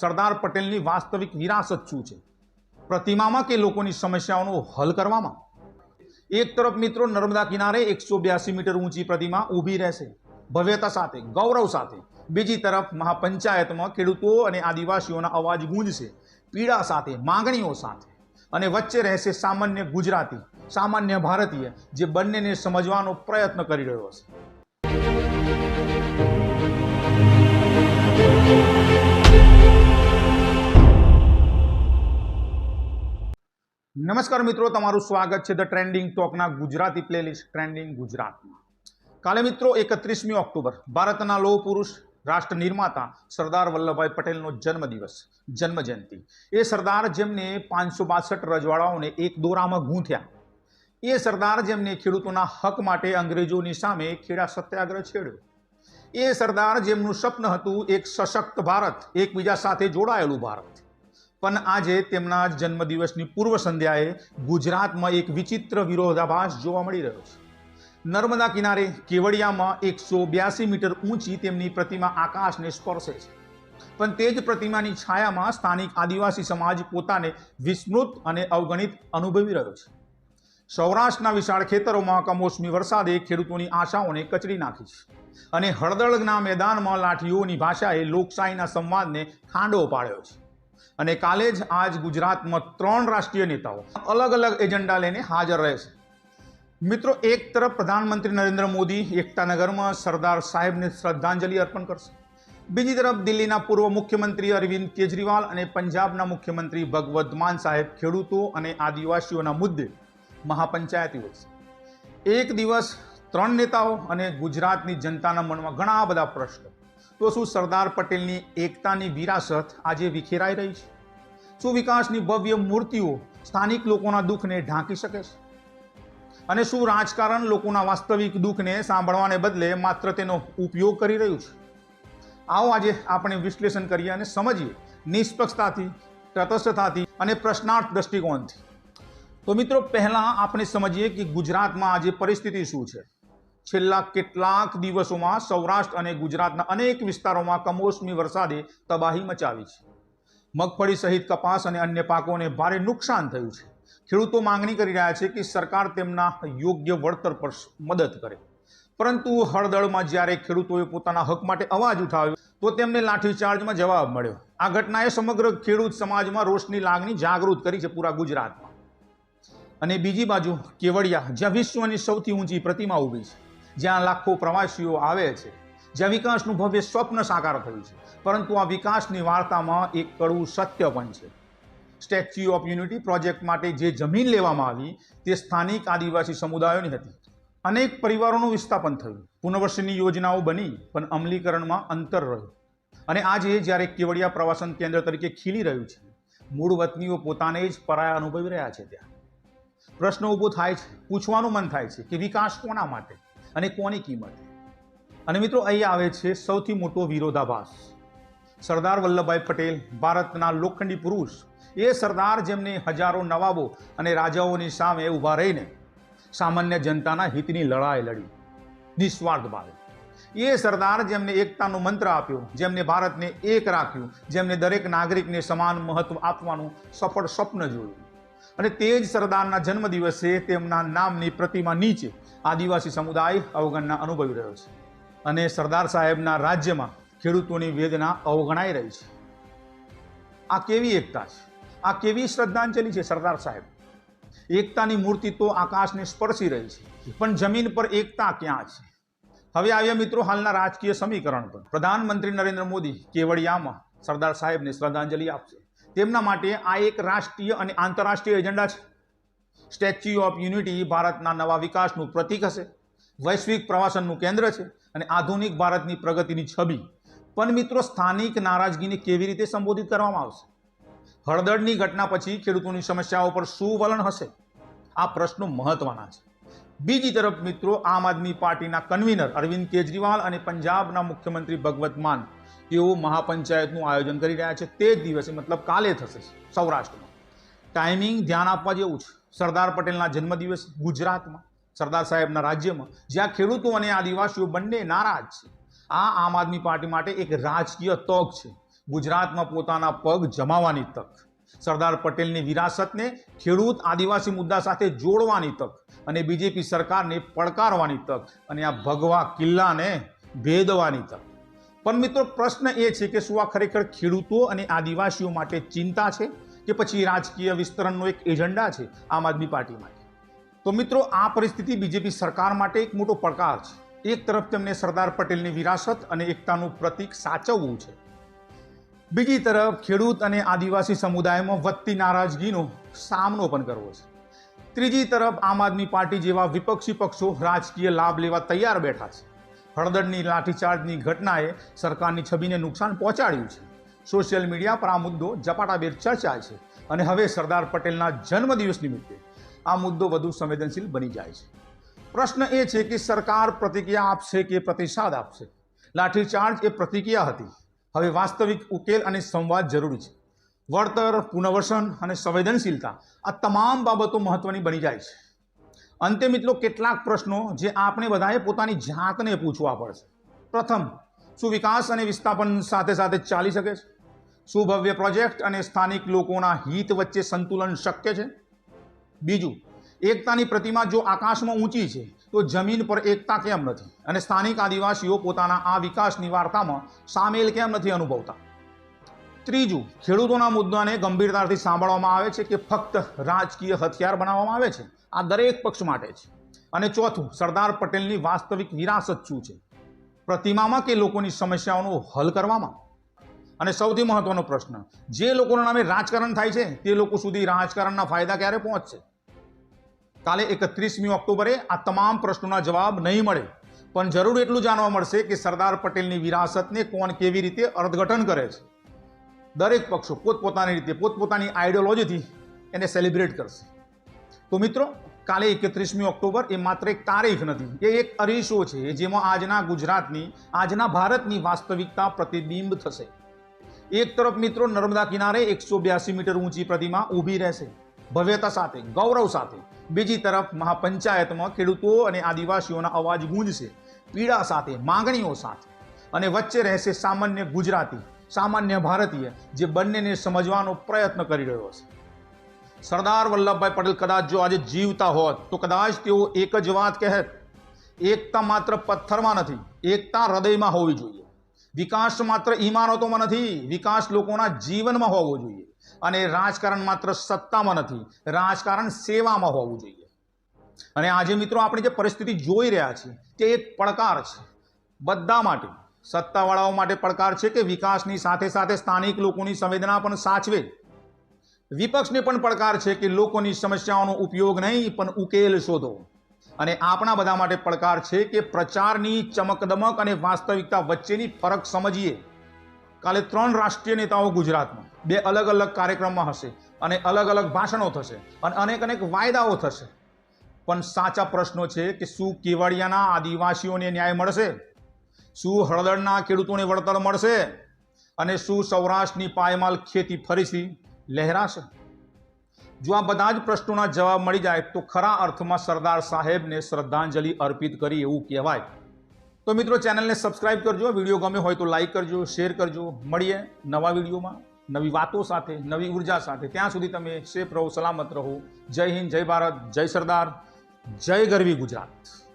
સરદાર પટેલની વાસ્તવિક વિરાસત શું છે? પ્રતિમામાં કે લોકોની સમસ્યાઓનો હલ કરવામાં? એક તરફ મિત્રો નર્મદા કિનારે એકસો બ્યાસી મીટર ઊંચી પ્રતિમા ઊભી રહેશે, ભવ્યતા સાથે, ગૌરવ સાથે. બીજી તરફ મહાપંચાયતમાં ખેડૂતો અને આદિવાસીઓના અવાજ ગુંજશે, પીડા સાથે, માંગણીઓ સાથે. અને વચ્ચે રહેશે સામાન્ય ગુજરાતી, સામાન્ય ભારતીય, જે બંનેને સમજવાનો પ્રયત્ન કરી રહ્યો હશે. નમસ્કાર મિત્રો, તમારું સ્વાગત છે ધ ટ્રેન્ડિંગ ટોકના ગુજરાતી પ્લેલિસ્ટ ટ્રેન્ડિંગ ગુજરાતમાં. કાલે મિત્રો એકત્રીસમી ઓક્ટોબર, ભારતના લોહ પુરુષ, રાષ્ટ્ર નિર્માતા સરદાર વલ્લભભાઈ પટેલનો જન્મદિવસ જન્મ જયંતિ એ સરદાર જેમને પાંચસો બાસઠ રજવાડાઓને એક દોરામાં ગૂંથ્યા. એ સરદાર જેમને ખેડૂતોના હક માટે અંગ્રેજોની સામે ખેડા સત્યાગ્રહ છેડ્યો. એ સરદાર જેમનું સ્વપ્ન હતું એક સશક્ત ભારત, એકબીજા સાથે જોડાયેલું ભારત. પણ આજે તેમના જન્મદિવસની પૂર્વ સંધ્યાએ ગુજરાતમાં એક વિચિત્ર વિરોધાભાસ જોવા મળી રહ્યો છે. નર્મદા કિનારે કેવડિયામાં એકસો બ્યાસી મીટર ઊંચી તેમની પ્રતિમા આકાશને સ્પર્શે છે. પણ તે જ પ્રતિમાની છાયામાં સ્થાનિક આદિવાસી સમાજ પોતાને વિસ્મૃત અને અવગણિત અનુભવી રહ્યો છે. સૌરાષ્ટ્રના વિશાળ ખેતરોમાં કમોસમી વરસાદે ખેડૂતોની આશાઓને કચડી નાખી છે અને હળદળના મેદાનમાં લાઠીઓની ભાષાએ લોકશાહીના સંવાદને ખાંડો પાડ્યો છે. અને કાલે જ આજ ગુજરાતમાં ત્રણ રાષ્ટ્રીય નેતાઓ અલગ અલગ એજન્ડા લઈને હાજર રહેશે. મિત્રો, એક તરફ પ્રધાનમંત્રી નરેન્દ્ર મોદી એકતાનગરમાં સરદાર સાહેબને શ્રદ્ધાંજલિ અર્પણ કરશે. બીજી તરફ દિલ્હીના પૂર્વ મુખ્યમંત્રી અરવિંદ કેજરીવાલ અને પંજાબના મુખ્યમંત્રી ભગવત માન સાહેબ ખેડૂતો અને આદિવાસીઓના મુદ્દે મહાપંચાયત યોજશે એક દિવસ ત્રણ નેતાઓ અને ગુજરાતની જનતાના મનમાં ઘણા બધા પ્રશ્નો. તો શું સરદાર પટેલની એકતાની વિરાસત આજે વિખેરાઈ રહી છે? શું વિકાસની ભવ્ય મૂર્તિઓ સ્થાનિક લોકોના દુઃખને ઢાંકી શકે છે? અને શું રાજકારણ લોકોના વાસ્તવિક દુઃખને સાંભળવાને બદલે માત્ર તેનો ઉપયોગ કરી રહ્યું છે? આવો આજે આપણે વિશ્લેષણ કરીએ અને સમજીએ નિષ્પક્ષતાથી, તટસ્થતાથી અને પ્રશ્નાર્થ દ્રષ્ટિકોણથી. તો મિત્રો, પહેલાં આપણે સમજીએ કે ગુજરાતમાં આજે પરિસ્થિતિ શું છે? છેલ્લા કેટલાક દિવસોમાં સૌરાષ્ટ્ર અને ગુજરાતના અનેક વિસ્તારોમાં કમોસમી વરસાદે તબાહી મચાવી છે. મગફળી સહિત કપાસ અને અન્ય પાકોને ભારે નુકસાન થયું છે. ખેડૂતો માંગણી કરી રહ્યા છે કે સરકાર તેમના યોગ્ય વળતર પર મદદ કરે. પરંતુ હળદળમાં જ્યારે ખેડૂતોએ પોતાના હક માટે અવાજ ઉઠાવ્યો, તો તેમને લાઠીચાર્જમાં જવાબ મળ્યો. આ ઘટનાએ સમગ્ર ખેડૂત સમાજમાં રોષની લાગણી જાગૃત કરી છે પૂરા ગુજરાતમાં. અને બીજી બાજુ કેવડિયા, જ્યાં વિશ્વની સૌથી ઊંચી પ્રતિમા ઊભી છે. જ્યાં લાખો પ્રવાસીઓ આવે છે, જ્યાં વિકાસનું ભવ્ય સ્વપ્ન સાકાર થયું છે. પરંતુ આ વિકાસની વાર્તામાં એક કડવું સત્ય પણ છે. સ્ટેચ્યુ ઓફ યુનિટી પ્રોજેક્ટ માટે જે જમીન લેવામાં આવી, તે સ્થાનિક આદિવાસી સમુદાયોની હતી. અનેક પરિવારોનું વિસ્થાપન થયું. પુનર્વસનની યોજનાઓ બની, પણ અમલીકરણમાં અંતર રહ્યું. અને આજે જ્યારે કેવડિયા પ્રવાસન કેન્દ્ર તરીકે ખીલી રહ્યું છે, મૂળ વતનીઓ પોતાને જ પરાયા અનુભવી રહ્યા છે ત્યાં. પ્રશ્ન ઊભો થાય છે, પૂછવાનું મન થાય છે કે વિકાસ કોના માટે? અને કોની કિંમતે? અને મિત્રો, અહીં આવે છે સૌથી મોટો વિરોધાભાસ. સરદાર વલ્લભભાઈ પટેલ, ભારતના લોખંડી પુરુષ. એ સરદાર જેમને હજારો નવાબો અને રાજાઓની સામે ઊભા રહીને સામાન્ય જનતાના હિતની લડાઈ લડી. નિસ્વાર્થ ભાવે. એ સરદાર જેમને એકતાનો મંત્ર આપ્યો, જેમને ભારતને એક રાખ્યું, જેમને દરેક નાગરિકને સમાન મહત્વ આપવાનું સફળ સ્વપ્ન જોયું. અને તે જ સરદારના જન્મદિવસે તેમના નામની પ્રતિમા નીચે આદિવાસી સમુદાય અવગણના અનુભવી રહ્યો છે. અને સરદાર સાહેબના રાજ્યમાં ખેડૂતોની વેદના અવગણાઈ રહી છે. આ કેવી એકતા છે? આ કેવી શ્રદ્ધાંજલિ છે સરદાર સાહેબ? એકતાની મૂર્તિ તો આકાશને સ્પર્શી રહી છે, પણ જમીન પર એકતા ક્યાં છે? હવે આવ્યા મિત્રો હાલના રાજકીય સમીકરણ પર. પ્રધાનમંત્રી નરેન્દ્ર મોદી કેવડિયામાં સરદાર સાહેબને શ્રદ્ધાંજલિ આપશે. તેમના માટે આ એક રાષ્ટ્રીય અને આંતરરાષ્ટ્રીય એજન્ડા છે. સ્ટેચ્યુ ઓફ યુનિટી ભારતના નવા વિકાસનું પ્રતીક હશે. વૈશ્વિક પ્રવાસનનું કેન્દ્ર છે અને આધુનિક ભારતની પ્રગતિની છબી. પણ મિત્રો, સ્થાનિક નારાજગીને કેવી રીતે સંબોધિત કરવામાં આવશે? હળદળની ઘટના પછી ખેડૂતોની સમસ્યાઓ પર શું વલણ હશે? આ પ્રશ્નો મહત્વના છે. બીજી તરફ મિત્રો, આમ આદમી પાર્ટીના કન્વીનર અરવિંદ કેજરીવાલ અને પંજાબના મુખ્યમંત્રી ભગવત માન. તેઓ મહાપંચાયતનું આયોજન કરી રહ્યા છે. તે જ દિવસે મતલબ કાલે થશે સૌરાષ્ટ્રમાં. ટાઈમિંગ ધ્યાન આપવા જેવું છે. સરદાર પટેલના જન્મદિવસ ગુજરાતમાં, સરદાર સાહેબના રાજ્યમાં. જ્યાં ખેડૂતો અને આદિવાસીઓ બંને નારાજ છે. આ આમ આદમી પાર્ટી માટે એક રાજકીય તક છે. ગુજરાતમાં પોતાના પગ જમાવાની તક. સરદાર પટેલની વિરાસતને ખેડૂત આદિવાસી મુદ્દા સાથે જોડવાની તક અને બીજેપી સરકારને પડકારવાની તક અને આ ભગવા કિલ્લાને ભેદવાની તક. પણ મિત્રો, પ્રશ્ન એ છે કે શું આ ખરેખર ખેડૂતો અને આદિવાસીઓ માટે ચિંતા છે કે પછી રાજકીય વિસ્તરણનો એક એજન્ડા છે આમ આદમી પાર્ટી માટે તો મિત્રો, આ પરિસ્થિતિ બીજેપી સરકાર માટે એક મોટો પડકાર છે. એક તરફ તેમને સરદાર પટેલની વિરાસત અને એકતાનું પ્રતીક સાચવવું છે. બીજી તરફ ખેડૂત અને આદિવાસી સમુદાયમાં વધતી નારાજગીનો સામનો પણ કરવો છે. ત્રીજી તરફ આમ આદમી પાર્ટી જેવા વિપક્ષી પક્ષો રાજકીય લાભ લેવા તૈયાર બેઠા છે. હળદરની લાઠીચાર્જની ઘટનાએ સરકારની છબીને નુકસાન પહોંચાડ્યું છે. સોશિયલ મીડિયા પર આ મુદ્દો ઝપાટાભેર ચર્ચાય છે અને હવે સરદાર પટેલના જન્મદિવસ નિમિત્તે આ મુદ્દો વધુ સંવેદનશીલ બની જાય છે. પ્રશ્ન એ છે કે સરકાર પ્રતિક્રિયા આપશે કે પ્રતિસાદ આપશે? લાઠીચાર્જ એ પ્રતિક્રિયા હતી. હવે વાસ્તવિક ઉકેલ અને સંવાદ જરૂરી છે. વળતર પુનર્વસન અને સંવેદનશીલતા આ તમામ બાબતો મહત્વની બની જાય છે. અંતે મિત્રો કેટલાક પ્રશ્નો જે આપણે બધાએ પોતાની જાતને પૂછવા પડશે. પ્રથમ, શું વિકાસ અને વિસ્થાપન સાથે સાથે ચાલી શકે છે? શું ભવ્ય પ્રોજેક્ટ અને સ્થાનિક લોકોના હિત વચ્ચે સંતુલન શક્ય છે? બીજું, એકતાની પ્રતિમા જો આકાશમાં ઊંચી છે તો જમીન પર એકતા કેમ નથી? અને સ્થાનિક આદિવાસીઓ પોતાના આ વિકાસની વાર્તામાં સામેલ કેમ નથી અનુભવતા? ત્રીજું, ખેડૂતોના મુદ્દાને ગંભીરતાથી સાંભળવામાં આવે છે કે ફક્ત રાજકીય હથિયાર બનાવવામાં આવે છે? આ દરેક પક્ષ માટે છે. અને ચોથું, સરદાર પટેલની વાસ્તવિક વિરાસત શું છે? પ્રતિમામાં કે લોકોની સમસ્યાઓનો હલ કરવામાં? અને સૌથી મહત્વનો પ્રશ્ન, જે લોકોના નામે રાજકારણ થાય છે, તે લોકો સુધી રાજકારણના ફાયદા ક્યારે પહોંચશે? કાલે એકત્રીસમી ઓક્ટોબરે આ તમામ પ્રશ્નોના જવાબ નહીં મળે. પણ જરૂર એટલું જાણવા મળશે કે સરદાર પટેલની વિરાસતને કોણ કેવી રીતે અર્થઘટન કરે છે. દરેક પક્ષો પોતપોતાની રીતે પોતપોતાની આઈડિયોલોજીથી એને સેલિબ્રેટ કરશે. તો મિત્રો, કાલે એકત્રીસમી ઓક્ટોબર એ માત્ર એક તારીખ નથી, એ એક અરીસો છે જેમાં આજના ગુજરાતની, આજના ભારતની વાસ્તવિકતા પ્રતિબિંબ થશે. એક તરફ મિત્રો, નર્મદા કિનારે એકસો બ્યાસી મીટર ઊંચી પ્રતિમા ઊભી રહેશે, ભવ્યતા સાથે, ગૌરવ સાથે. બીજી તરફ મહાપંચાયતમાં ખેડૂતો અને આદિવાસીઓના અવાજ ગુંજશે, પીડા સાથે, માંગણીઓ સાથે. અને વચ્ચે રહેશે સામાન્ય ગુજરાતી, સામાન્ય ભારતીય, જે બંનેને સમજવાનો પ્રયત્ન કરી રહ્યો છે. સરદાર વલ્લભભાઈ પટેલ કદાચ જો આજે જીવતા હોત, તો કદાચ તેઓ એક જ વાત કહેત એકતા માત્ર પથ્થરમાં નથી, એકતા હૃદયમાં હોવી જોઈએ. વિકાસ માત્ર ઇમારતોમાં નથી, વિકાસ લોકોના જીવનમાં હોવો જોઈએ. અને રાજકારણ માત્ર સત્તામાં નથી, રાજકારણ સેવામાં હોવું જોઈએ. અને આજે મિત્રો આપણે જે પરિસ્થિતિ જોઈ રહ્યા છીએ, તે એક પડકાર છે. બધા માટે, સત્તાવાળાઓ માટે પડકાર છે કે વિકાસની સાથે સાથે સ્થાનિક લોકોની સંવેદના પણ સાચવે. વિપક્ષને પણ પડકાર છે કે લોકોની સમસ્યાઓનો ઉપયોગ નહીં, પણ ઉકેલ શોધો. અને આપણા બધા માટે પડકાર છે કે પ્રચારની ચમકદમક અને વાસ્તવિકતા વચ્ચેની ફરક સમજીએ. કાલે ત્રણ રાષ્ટ્રીય નેતાઓ ગુજરાતમાં. બે અલગ અલગ કાર્યક્રમમાં હશે અને અલગ અલગ ભાષણો થશે અને અનેક અનેક વાયદાઓ થશે. પણ સાચા પ્રશ્નો છે કે શું કેવડિયાના આદિવાસીઓને ન્યાય મળશે? શું હળદરના ખેડૂતોને વળતર મળશે? અને શું સૌરાષ્ટ્રની પાયમાલ ખેતી ફરીથી લહેરાશે? જો આ બધા જ પ્રશ્નોના જવાબ મળી જાય તો ખરા અર્થમાં સરદાર સાહેબને શ્રદ્ધાંજલિ અર્પિત કરી એવું કહેવાય. તો મિત્રો ચેનલને સબસ્ક્રાઇબ કરજો, વીડિયો ગમે હોય તો લાઈક કરજો, શેર કરજો. મળીએ નવા વિડીયોમાં. નવી વાતો સાથે, નવી ઊર્જા સાથે. ત્યાં સુધી તમે સેફ રહો, સલામત રહો. જય હિન્દ, જય ભારત, જય સરદાર, જય ગરવી ગુજરાત.